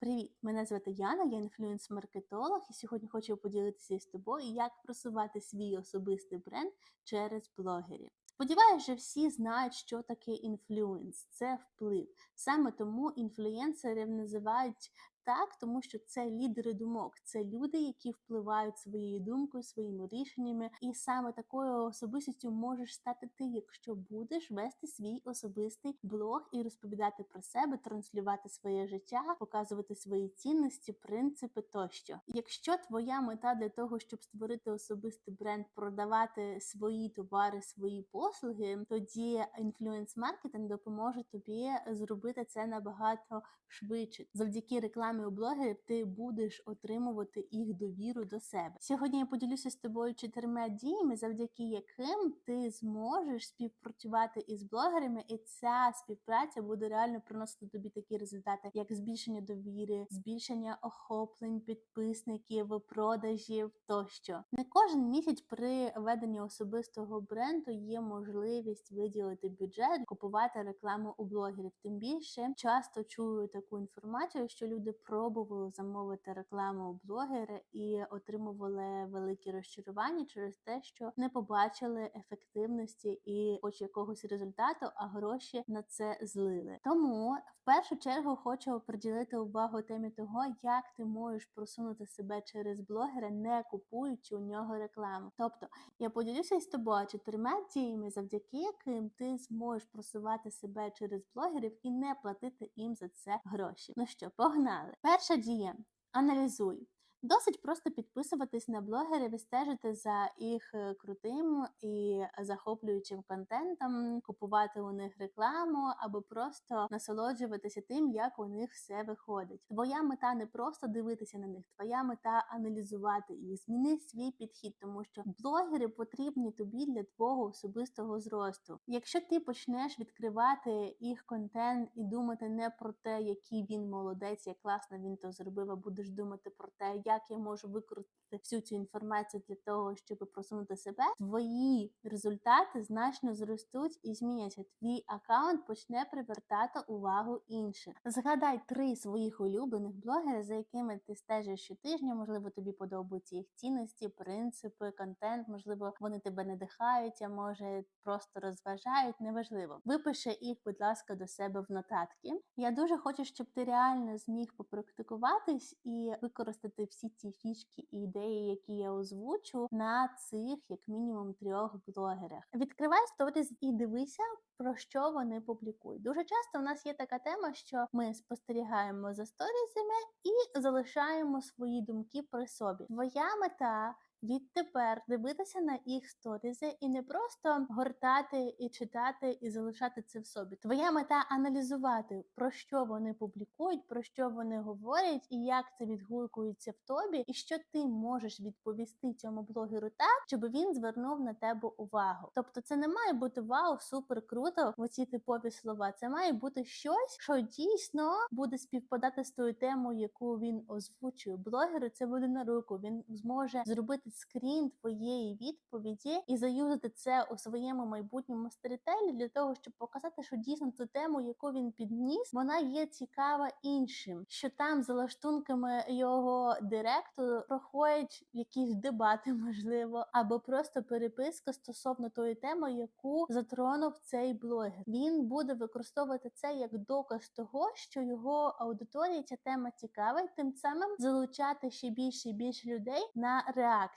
Привіт! Мене звати Яна, я інфлюенс-маркетолог, і сьогодні хочу поділитися з тобою, як просувати свій особистий бренд через блогерів. Сподіваюся, що всі знають, що таке інфлюенс, це вплив. Саме тому інфлюенсерів називають так, тому що це лідери думок, це люди, які впливають своєю думкою, своїми рішеннями. І саме такою особистістю можеш стати ти, якщо будеш вести свій особистий блог і розповідати про себе, транслювати своє життя, показувати свої цінності, принципи тощо. Якщо твоя мета для того, щоб створити особистий бренд, продавати свої товари, свої послуги, тоді інфлюенс-маркетинг допоможе тобі зробити це набагато швидше. Завдяки рекламі у блогерів ти будеш отримувати їх довіру до себе. Сьогодні я поділюся з тобою чотирма діями, завдяки яким ти зможеш співпрацювати із блогерами, і ця співпраця буде реально приносити тобі такі результати, як збільшення довіри, збільшення охоплень, підписників, продажів тощо. Не кожен місяць при веденні особистого бренду є можливість виділити бюджет, купувати рекламу у блогерів. Тим більше часто чую таку інформацію, що люди пробували замовити рекламу у блогера і отримували великі розчарування через те, що не побачили ефективності і хоч якогось результату, а гроші на це злили. Тому в першу чергу хочу приділити увагу темі того, як ти можеш просунути себе через блогера, не купуючи у нього рекламу. Тобто я поділюся з тобою чотирма діями, завдяки яким ти зможеш просувати себе через блогерів і не платити їм за це гроші. Ну що, погнали! Перша дія аналізуй. Досить просто підписуватись на блогерів і стежити за їх е, крутим і захоплюючим контентом, купувати у них рекламу або просто насолоджуватися тим, як у них все виходить. Твоя мета не просто дивитися на них, твоя мета аналізувати їх, зміни свій підхід, тому що блогери потрібні тобі для твого особистого зросту. Якщо ти почнеш відкривати їх контент і думати не про те, який він молодець, як класно він то зробив, а будеш думати про те, як я можу використати всю цю інформацію для того, щоб просунути себе, твої результати значно зростуть і зміняться. Твій аккаунт почне привертати увагу інших. Згадай три своїх улюблених блогери, за якими ти стежиш щотижня. Можливо, тобі подобаються їх цінності, принципи, контент. Можливо, вони тебе надихають, а може просто розважають. Неважливо. Випиши їх, будь ласка, до себе в нотатки. Я дуже хочу, щоб ти реально зміг попрактикуватись і використати всі ті фішки і ідеї, які я озвучу на цих як мінімум трьох блогерах. Відкривай сторіс і дивися. Про що вони публікують. Дуже часто в нас є така тема, що ми спостерігаємо за сторізами і залишаємо свої думки при собі. Твоя мета відтепер дивитися на їх сторізи і не просто гортати і читати і залишати це в собі. Твоя мета аналізувати, про що вони публікують, про що вони говорять, і як це відгукується в тобі, і що ти можеш відповісти цьому блогеру так, щоб він звернув на тебе увагу. Тобто, це не має бути вау, супер круто. Оці типові слова. Це має бути щось, що дійсно буде співпадати з тою темою, яку він озвучує. Блогеру це буде на руку. Він зможе зробити скрін твоєї відповіді і заюзати це у своєму майбутньому сторітелі для того, щоб показати, що дійсно ту тему, яку він підніс, вона є цікава іншим. Що там за лаштунками його директу проходять якісь дебати, можливо, або просто переписка стосовно тої теми, яку затронув цей блогер. Він буде використовувати це як доказ того, що його аудиторії ця тема цікава, і тим самим залучати ще більше і більше людей на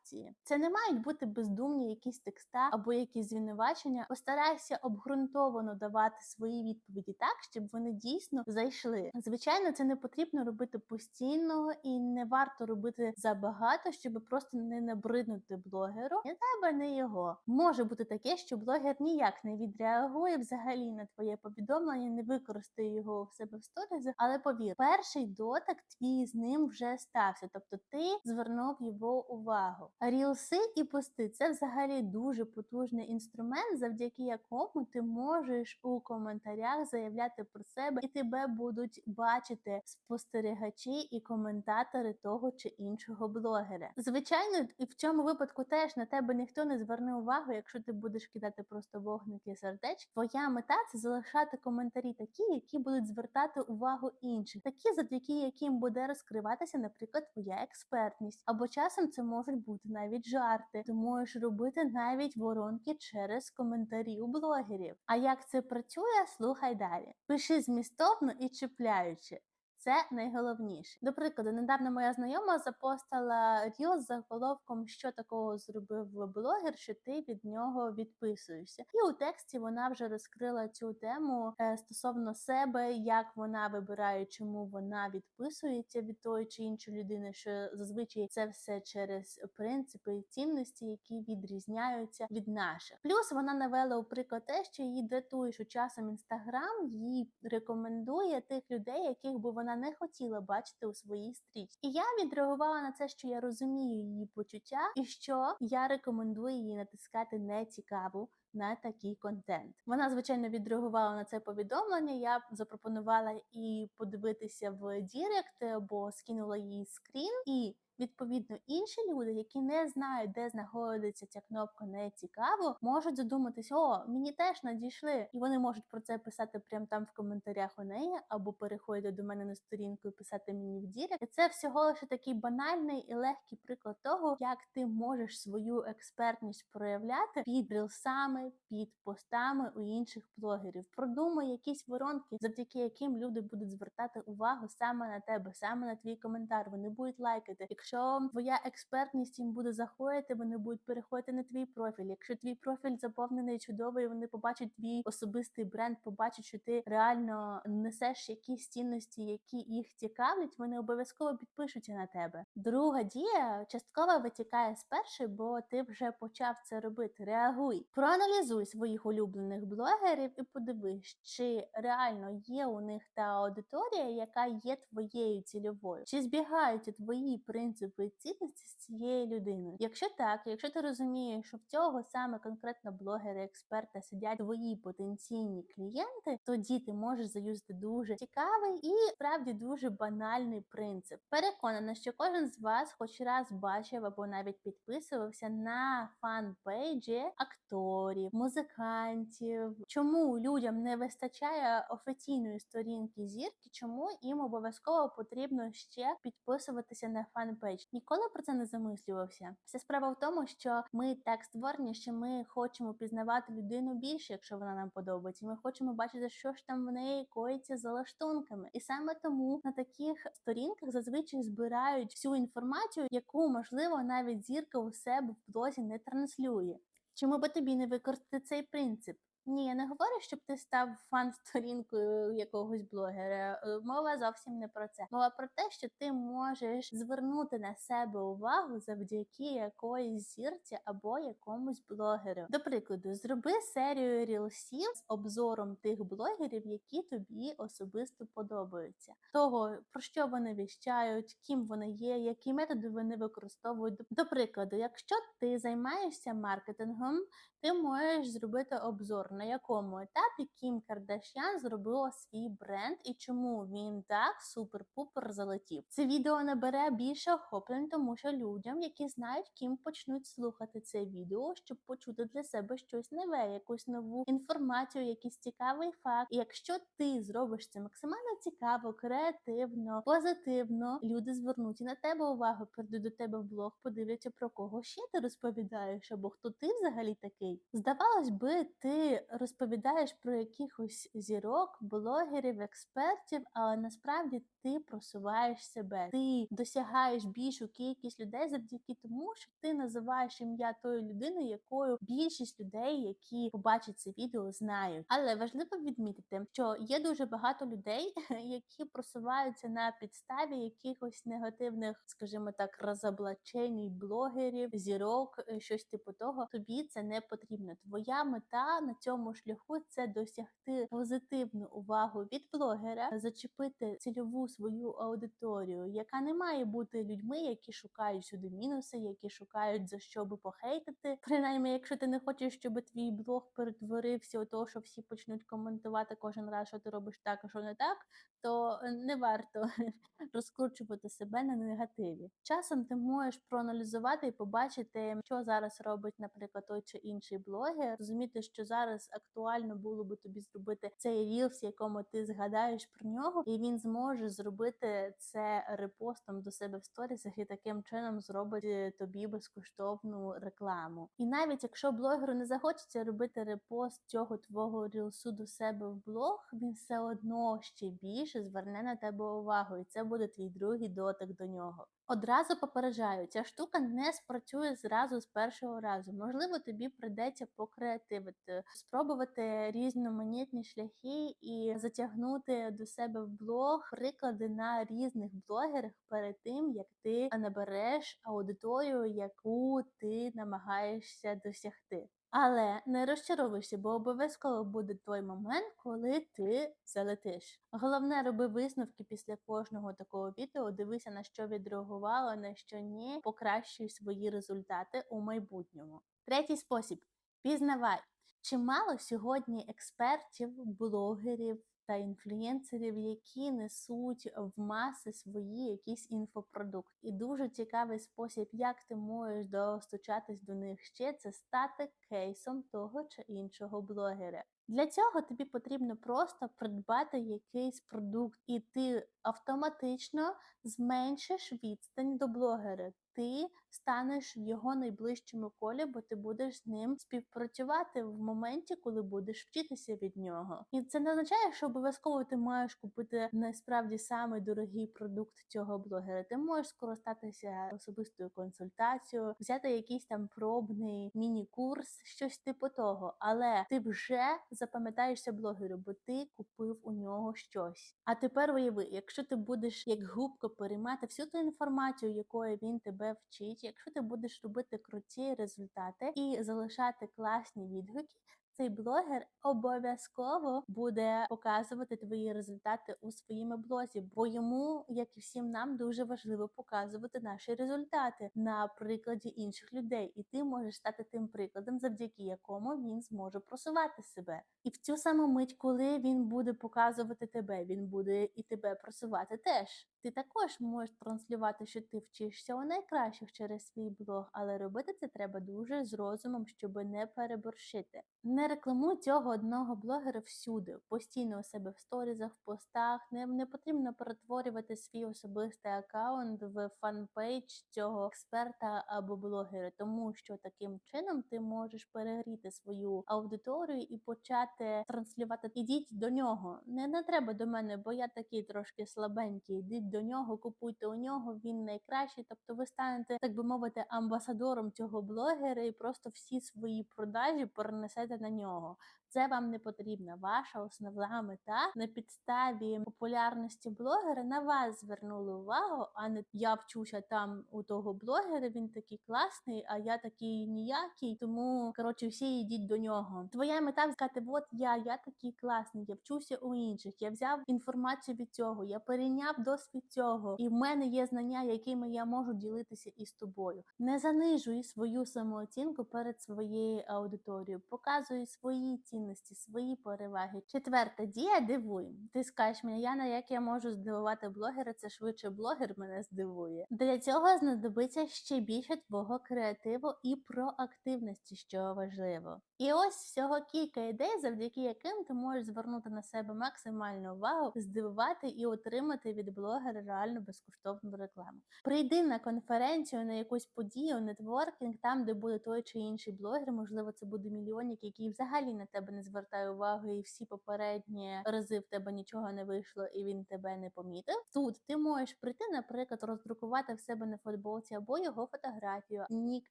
реакції. Це не мають бути бездумні якісь текста або якісь звинувачення. Постарайся обґрунтовано давати свої відповіді так, щоб вони дійсно зайшли. Звичайно, це не потрібно робити постійно і не варто робити забагато, щоб просто не набриднути блогеру. Не тебе, не його. Може бути таке, що блогер ніяк не відреагує взагалі на твоє повідомлення, не використає його в себе в сторізах, але повір, перший дотик твій з ним вже стався, тобто ти звернув його увагу. Рілси і пости це взагалі дуже потужний інструмент, завдяки якому ти можеш у коментарях заявляти про себе, і тебе будуть бачити спостерігачі і коментатори того чи іншого блогера. Звичайно, і в цьому випадку теж на тебе ніхто не зверне увагу, якщо ти будеш кидати просто вогники сердеч. Твоя мета це залишати коментарі такі, які будуть звертати увагу інших, такі, завдяки яким буде розкриватися, наприклад, твоя експертність. Або часом це можуть бути навіть жарти. Ти можеш робити навіть воронки через коментарі у блогерів. А як це працює, слухай далі. Пиши змістовно і чіпляючи. Це найголовніше. До прикладу, недавно моя знайома запостила ріл з заголовком, що такого зробив блогер, що ти від нього відписуєшся. І у тексті вона вже розкрила цю тему е, стосовно себе, як вона вибирає, чому вона відписується від тої чи іншої людини, що зазвичай це все через принципи і цінності, які відрізняються від наших. Плюс вона навела у приклад те, що її дратує, що часом інстаграм їй рекомендує тих людей, яких би вона не хотіла бачити у своїй стрічці. І я відреагувала на це, що я розумію її почуття, і що я рекомендую їй натискати нецікаву на такий контент. Вона звичайно відреагувала на це повідомлення. Я запропонувала і подивитися в Дірект, бо скинула їй скрін і. Відповідно, інші люди, які не знають, де знаходиться ця кнопка не цікаво, можуть задуматись, о, мені теж надійшли, і вони можуть про це писати прямо там в коментарях у неї, або переходити до мене на сторінку і писати мені в дірек. І це всього лише такий банальний і легкий приклад того, як ти можеш свою експертність проявляти під рілсами, під постами у інших блогерів. Продумай якісь воронки, завдяки яким люди будуть звертати увагу саме на тебе, саме на твій коментар. Вони будуть лайкати. Якщо твоя експертність їм буде заходити, вони будуть переходити на твій профіль. Якщо твій профіль заповнений чудовий, вони побачать твій особистий бренд, побачать, що ти реально несеш якісь цінності, які їх цікавлять. Вони обов'язково підпишуться на тебе. Друга дія частково витікає з першої, бо ти вже почав це робити. Реагуй, проаналізуй своїх улюблених блогерів і подивись, чи реально є у них та аудиторія, яка є твоєю цільовою, чи збігаються твої принципи і цінності з цією людиною. Якщо так, якщо ти розумієш, що в цього саме конкретно блогери, експерта сидять твої потенційні клієнти, тоді ти можеш заюзати дуже цікавий і справді дуже банальний принцип. Переконана, що кожен з вас хоч раз бачив або навіть підписувався на фан-пейджі акторів, музикантів. Чому людям не вистачає офіційної сторінки зірки? Чому їм обов'язково потрібно ще підписуватися на фан-пейдж? Ніколи про це не замислювався. Вся справа в тому, що ми так створені, що ми хочемо пізнавати людину більше, якщо вона нам подобається. Ми хочемо бачити, що ж там в неї коїться за лаштунками. І саме тому на таких сторінках зазвичай збирають всю інформацію, яку можливо навіть зірка у себе в блозі не транслює. Чому би тобі не використати цей принцип? Ні, я не говорю, щоб ти став фан-сторінкою якогось блогера. Е, Мова зовсім не про це. Мова про те, що ти можеш звернути на себе увагу завдяки якоїсь зірці або якомусь блогеру. До прикладу, зроби серію рілсів з обзором тих блогерів, які тобі особисто подобаються. Того про що вони віщають, ким вони є, які методи вони використовують. До- До прикладу, якщо ти займаєшся маркетингом, ти можеш зробити обзор, на якому етапі Кім Кардашян зробила свій бренд і чому він так супер-пупер залетів. Це відео набере більше охоплень, тому що людям, які знають, Кім почнуть слухати це відео, щоб почути для себе щось нове, якусь нову інформацію, якийсь цікавий факт. І якщо ти зробиш це максимально цікаво, креативно, позитивно, люди звернуть і на тебе увагу, прийдуть до тебе в блог, подивляться про кого ще ти розповідаєш, або хто ти взагалі такий. Здавалось би, ти розповідаєш про якихось зірок, блогерів, експертів, але насправді ти просуваєш себе, ти досягаєш більшу кількість людей завдяки тому, що ти називаєш ім'я тої людини, якою більшість людей, які побачать це відео, знають. Але важливо відмітити, що є дуже багато людей, які просуваються на підставі якихось негативних, скажімо так, розоблачень блогерів, зірок, е, щось типу того. Тобі це не потрібно. Твоя мета на цьому цьому шляху це досягти позитивну увагу від блогера, зачепити цільову свою аудиторію, яка не має бути людьми, які шукають сюди мінуси, які шукають за що би похейтити. Принаймні, якщо ти не хочеш, щоб твій блог перетворився у того, що всі почнуть коментувати кожен раз, що ти робиш так, а що не так, то не варто розкручувати себе на негативі. Часом ти можеш проаналізувати і побачити, що зараз робить, наприклад, той чи інший блогер, розуміти, що зараз актуально було би тобі зробити цей рілс, якому ти згадаєш про нього, і він зможе зробити це репостом до себе в сторісах і таким чином зробить е, тобі безкоштовну рекламу. І навіть якщо блогеру не захочеться робити репост цього твого рілсу до себе в блог, він все одно ще більше зверне на тебе увагу, і це буде твій другий дотик до нього. Одразу попереджаю, ця штука не спрацює зразу з першого разу. Можливо, тобі прийдеться покреативити, спробувати різноманітні шляхи і затягнути до себе в блог приклади на різних блогерах перед тим, як ти набереш аудиторію, яку ти намагаєшся досягти. Але не розчаровуйся, бо обов'язково буде той момент, коли ти залетиш. Головне, роби висновки після кожного такого відео. Дивися на що відреагувало, на що ні, покращуй свої результати у майбутньому. Третій спосіб пізнавай. Чимало сьогодні експертів, блогерів та інфлюєнсерів, які несуть в маси свої якісь інфопродукти. І дуже цікавий спосіб, як ти можеш достучатись до них ще, це стати кейсом того чи іншого блогера. Для цього тобі потрібно просто придбати якийсь продукт, і ти автоматично зменшиш відстань до блогера. Ти станеш в його найближчому колі, бо ти будеш з ним співпрацювати в моменті, коли будеш вчитися від нього. І це не означає, що обов'язково ти маєш купити насправді самий дорогий продукт цього блогера. Ти можеш скористатися особистою консультацією, взяти якийсь там пробний міні-курс, щось типу того. Але ти вже запам'ятаєшся блогеру, бо ти купив у нього щось. А тепер уяви, якщо ти будеш як губка переймати всю ту інформацію, якою він тебе вчить, якщо ти будеш робити круті результати і залишати класні відгуки. Цей блогер обов'язково буде показувати твої результати у своєму блозі, бо йому, як і всім нам, дуже важливо показувати наші результати на прикладі інших людей, і ти можеш стати тим прикладом, завдяки якому він зможе просувати себе. І в цю саму мить, коли він буде показувати тебе, він буде і тебе просувати теж. Ти також можеш транслювати, що ти вчишся у найкращих через свій блог, але робити це треба дуже з розумом, щоб не переборщити. Не рекламуй цього одного блогера всюди, постійно у себе в сторізах, в постах. Не, не потрібно перетворювати свій особистий аккаунт в фан-пейдж цього експерта або блогера, тому що таким чином ти можеш перегріти свою аудиторію і почати транслювати. Ідіть до нього. Не, не треба до мене, бо я такий трошки слабенький. Ідіть до нього, купуйте у нього, він найкращий. Тобто ви станете, так би мовити, амбасадором цього блогера і просто всі свої продажі перенесете на нього. Це вам не потрібно. Ваша основна мета на підставі популярності блогера на вас звернули увагу, а не я вчуся там у того блогера. Він такий класний, а я такий ніякий. Тому коротше, всі йдіть до нього. Твоя мета сказати, от я, я такий класний, я вчуся у інших. Я взяв інформацію від цього, я перейняв досвід цього, і в мене є знання, якими я можу ділитися із тобою. Не занижуй свою самооцінку перед своєю аудиторією, показуй свої цінності, свої переваги. Четверта дія дивуй. Ти скажеш мені, Яна, як я можу здивувати блогера? Це швидше блогер мене здивує. Для цього знадобиться ще більше твого креативу і проактивності, що важливо. І ось всього кілька ідей, завдяки яким ти можеш звернути на себе максимальну увагу, здивувати і отримати від блогера реально безкоштовну рекламу. Прийди на конференцію, на якусь подію, нетворкінг, там, де буде той чи інший блогер, можливо, це буде мільйонник, який взагалі на тебе не звертає уваги, і всі попередні рази в тебе нічого не вийшло, і він тебе не помітив. Тут ти можеш прийти, наприклад, роздрукувати в себе на футболці або його фотографію, нік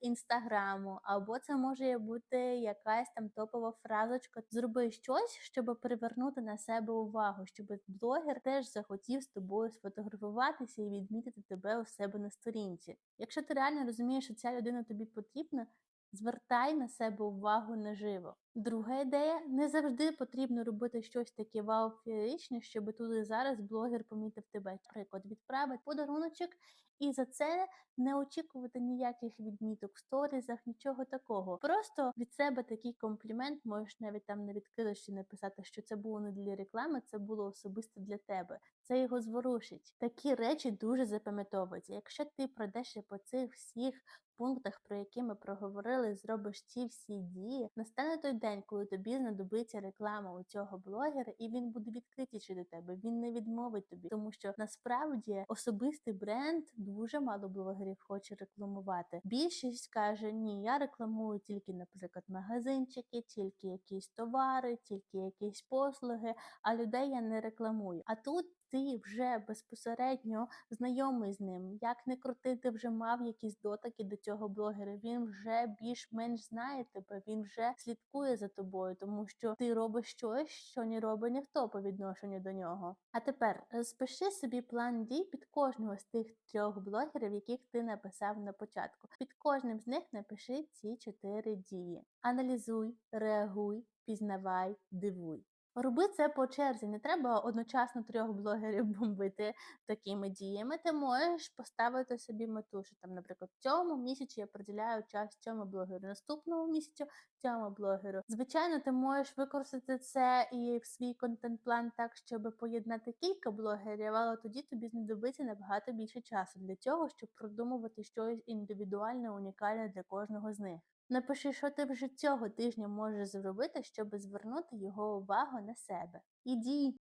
інстаграму, або це може бути якась там топова фразочка. Зроби щось, щоб привернути на себе увагу, щоб блогер теж захотів з тобою сфотографуватися і відмітити тебе у себе на сторінці. Якщо ти реально розумієш, що ця людина тобі потрібна. Звертай на себе увагу наживо. Друга ідея не завжди потрібно робити щось таке вау-феєричне, щоб тут і зараз блогер помітив тебе. Наприклад, відправити подаруночок, і за це не очікувати ніяких відміток в сторізах, нічого такого. Просто від себе такий комплімент можеш навіть там на відкритості написати, що це було не для реклами, це було особисто для тебе. Це його зворушить. Такі речі дуже запам'ятовуються. Якщо ти пройдешся по цих всіх пунктах, про які ми проговорили, зробиш ці всі дії, настане той день, коли тобі знадобиться реклама у цього блогера, і він буде відкритіший до тебе. Він не відмовить тобі, тому що насправді особистий бренд дуже мало блогерів хоче рекламувати. Більшість каже: ні, я рекламую тільки, наприклад, магазинчики, тільки якісь товари, тільки якісь послуги, а людей я не рекламую. А тут ти вже безпосередньо знайомий з ним. Як не крути, ти вже мав якісь дотики до цього блогера. Він вже більш-менш знає тебе, він вже слідкує за тобою, тому що ти робиш щось, що не робить ніхто по відношенню до нього. А тепер розпиши собі план дій під кожного з тих трьох блогерів, яких ти написав на початку. Під кожним з них напиши ці чотири дії: аналізуй, реагуй, пізнавай, дивуй. Роби це по черзі, не треба одночасно трьох блогерів бомбити такими діями. Ти можеш поставити собі мету, що там, наприклад, в цьому місяці я приділяю час цьому блогеру, наступному місяцю цьому блогеру. Звичайно, ти можеш використати це і в свій контент-план так, щоб поєднати кілька блогерів, але тоді тобі знадобиться набагато більше часу для цього, щоб продумувати щось індивідуальне, унікальне для кожного з них. Напиши, що ти вже цього тижня можеш зробити, щоб звернути його увагу на себе. І дій.